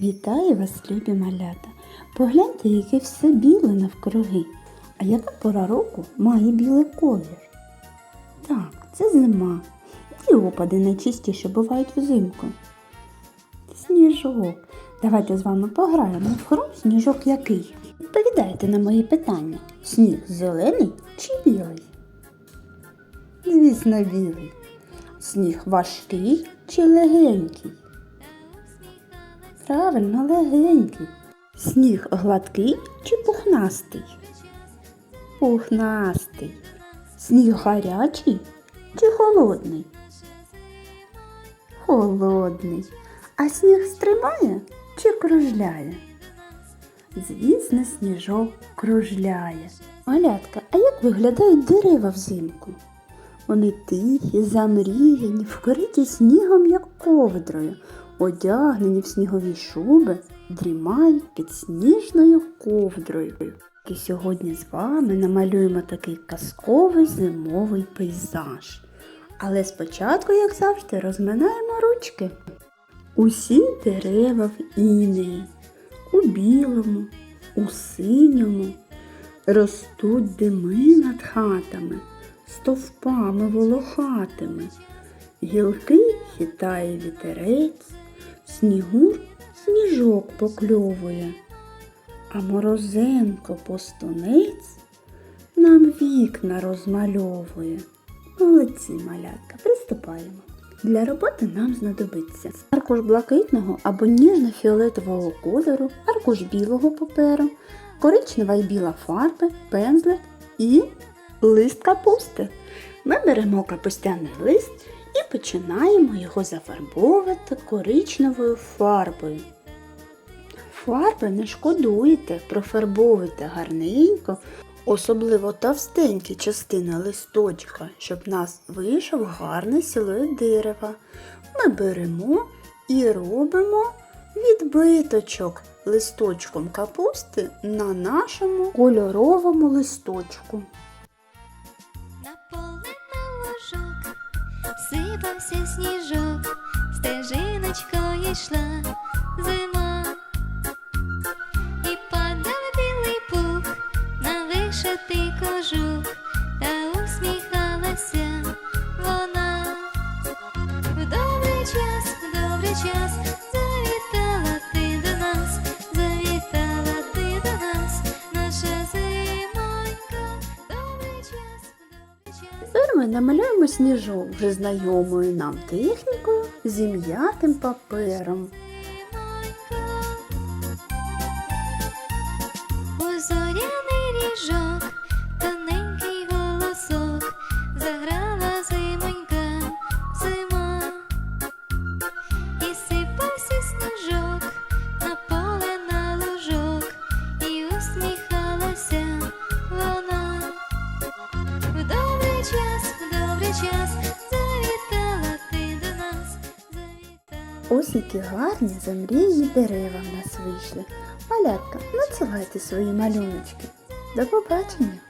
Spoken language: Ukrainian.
Вітаю вас, любі малята. Погляньте, яке все біле навкруги. А яка пора року має білий колір? Так, це зима. Які опади найчастіше бувають взимку? Сніжок. Давайте з вами пограємо в гру сніжок який. Відповідайте на мої питання. Сніг зелений чи білий? Звісно, білий. Сніг важкий чи легенький? Правильно, легенький. Сніг гладкий чи пухнастий? Пухнастий. Сніг гарячий чи холодний? Холодний. А сніг стрибає чи кружляє? Звісно, сніжок кружляє. Малятка, а як виглядають дерева взимку? Вони тихі, замріяні, вкриті снігом, як ковдрою, одягнені в снігові шуби, дрімають під сніжною ковдрою. І сьогодні з вами намалюємо такий казковий зимовий пейзаж. Але спочатку, як завжди, розминаємо ручки. Усі дерева в інеї, у білому, у синьому, ростуть дими над хатами, стовпами волохатими. Гілки хитає вітерець, снігур сніжок покльовує, а морозенко постунець нам вікна розмальовує. Молодці, малятка, приступаємо. Для роботи нам знадобиться аркуш блакитного або ніжно-фіолетового кольору, аркуш білого паперу, коричнева і біла фарби, пензлик і лист капусти. Ми беремо капустяний лист і починаємо його зафарбовувати коричневою фарбою. Фарби не шкодуйте, профарбовуйте гарненько, особливо товстенькі частини листочка, щоб в нас вийшов гарний силует дерева. Ми беремо і робимо відбиточок листочком капусти на нашому кольоровому листочку. Сипався сніжок, стежиночкою йшла зима, і падав білий пух на вишитий кожух, та усміхалася вона. В добрий час, в добрий час ми намалюємо сніжок вже знайомою нам технікою зім'ятим папером. Час завітала ти до нас, завітала. Ось які гарні замрії дерева в нас вийшли. Малятка, надсилайте свої малюночки. До побачення!